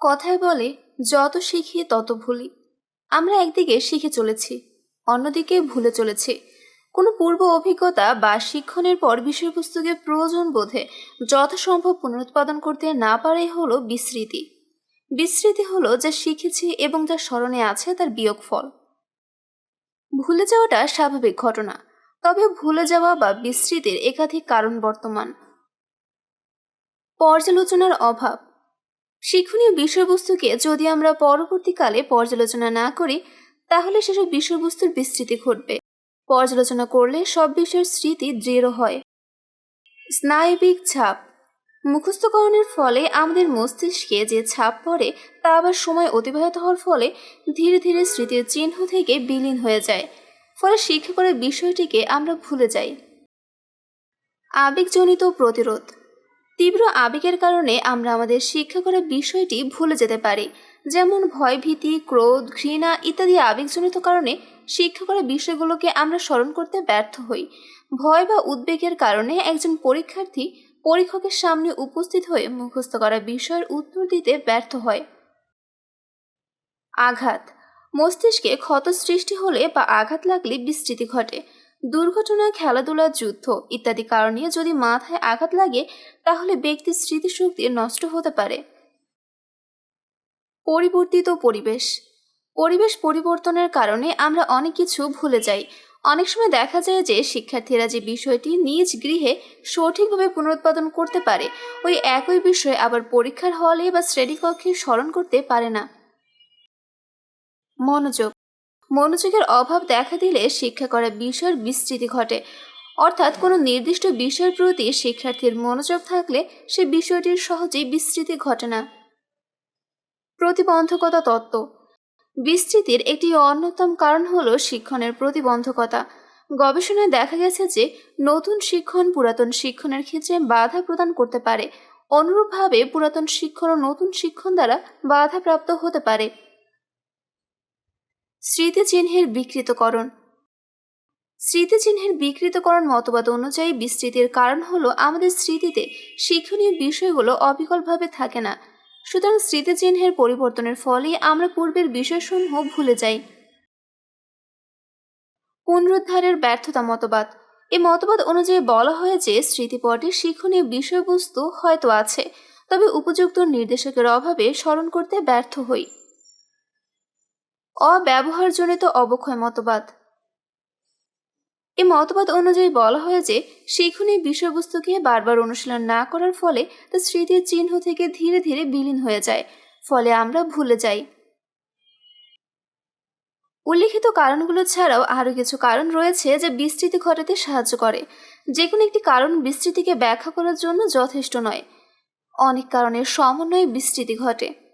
কথায় বলে, যত শিখি, তত ভুলি। আমরা একদিকে শিখে চলেছি, অন্যদিকে ভুলে চলেছি। কোনো পূর্ব অভিজ্ঞতা বা শিক্ষণের পর বিষয়বস্তুকে প্রয়োজন বোধে যথাসম্ভব পুনরুৎপাদন করতে না পারাই হলো বিস্মৃতি বিস্মৃতি হলো যা শিখেছি এবং যা স্মরণে আছে তার বিয়োগ ফল ভুলে যাওয়াটা স্বাভাবিক ঘটনা, তবে ভুলে যাওয়া বা বিস্মৃতির একাধিক কারণ বর্তমান। পর্যালোচনার অভাব শিক্ষণীয় বিষয়বস্তুকে যদি আমরা পরবর্তীকালে পর্যালোচনা না করি, তাহলে সেসব বিষয়বস্তুর বিস্তৃতি ঘটবে। পর্যালোচনা করলে সব বিষয়ের স্মৃতি দৃঢ় হয়। স্নায়বিক ছাপ। মুখস্থকরণের ফলে আমাদের মস্তিষ্কে যে ছাপ পড়ে, তা আবার সময় অতিবাহিত হওয়ার ফলে ধীরে ধীরে স্মৃতির চিহ্ন থেকে বিলীন হয়ে যায়। ফলে শিক্ষা করার বিষয়টিকে আমরা ভুলে যাই। আবেগজনিত প্রতিরোধ। তীব্র আবেগের কারণে আমরা আমাদের শিক্ষা করার বিষয়টি ভুলে যেতে পারি। যেমন ভয়ভীতি, ক্রোধ, ঘৃণা ইত্যাদি আবেগজনিত কারণে শিক্ষা করার বিষয়গুলোকে আমরা স্মরণ করতে ব্যর্থ হই। ভয় বা উদ্বেগের কারণে একজন পরীক্ষার্থী পরীক্ষকের সামনে উপস্থিত হয়ে মুখস্থ করা বিষয়ের উত্তর দিতে ব্যর্থ হয়। আঘাত। মস্তিষ্কে ক্ষত সৃষ্টি হলে বা আঘাত লাগলে বিস্তৃতি ঘটে। দুর্ঘটনা খেলাধুলা যুদ্ধ ইত্যাদি কারণে যদি মাথায় আঘাত লাগে, তাহলে ব্যক্তির স্মৃতিশক্তি নষ্ট হতে পারে। পরিবর্তিত পরিবেশ। পরিবেশ পরিবর্তনের কারণে আমরা অনেক কিছু ভুলে যাই। অনেক সময় দেখা যায় যে শিক্ষার্থীরা যে বিষয়টি নিজ গৃহে সঠিকভাবে পুনরুৎপাদন করতে পারে, ওই একই বিষয় আবার পরীক্ষার হলে বা শ্রেণীকক্ষে স্মরণ করতে পারে না। মনোযোগ। মনোযোগের অভাব দেখা দিলে শিক্ষা করা বিষয়ের বিস্তৃতি ঘটে। অর্থাৎ কোনো নির্দিষ্ট বিষয়ের প্রতি শিক্ষার্থীর মনোযোগ থাকলে সে বিষয়টির সহজেই বিস্তৃতি ঘটে না। প্রতিবন্ধকতা তত্ত্ব। বিস্তৃতির একটি অন্যতম কারণ হল শিক্ষণের প্রতিবন্ধকতা। গবেষণায় দেখা গেছে যে নতুন শিক্ষণ পুরাতন শিক্ষণের ক্ষেত্রে বাধা প্রদান করতে পারে। অনুরূপভাবে পুরাতন শিক্ষণ ও নতুন শিক্ষণ দ্বারা বাধাপ্রাপ্ত হতে পারে। স্মৃতিচিহ্নের বিকৃতকরণ। স্মৃতিচিহ্নের বিকৃতকরণ মতবাদ অনুযায়ী বিস্তৃতির কারণ হলো আমাদের স্মৃতিতে শিক্ষণীয় বিষয়গুলো অবিকলভাবে থাকে না। সুতরাং স্মৃতিচিহ্নের পরিবর্তনের ফলে আমরা পূর্বের বিষয়সমূহ ভুলে যাই। পুনরুদ্ধারের ব্যর্থতা মতবাদ। এই মতবাদ অনুযায়ী বলা হয় যে স্মৃতিপটে শিক্ষণীয় বিষয়বস্তু হয়তো আছে, তবে উপযুক্ত নির্দেশকের অভাবে স্মরণ করতে ব্যর্থ হই। অব্যবহারজনিত অবক্ষয় মতবাদ। এই মতবাদ অনুযায়ী বলা হয় যে শিক্ষণীয় বিষয়বস্তুকে বারবার অনুশীলন না করার ফলে তা স্মৃতির চিহ্ন থেকে ধীরে ধীরে বিলীন হয়ে যায়, ফলে আমরা ভুলে যাই। উল্লিখিত কারণগুলো ছাড়াও আরও কিছু কারণ রয়েছে যা বিস্তৃতি ঘটাতে সাহায্য করে। যে কোনো একটি কারণ বিস্তৃতিকে ব্যাখ্যা করার জন্য যথেষ্ট নয়। অনেক কারণের সমন্বয়ে বিস্তৃতি ঘটে।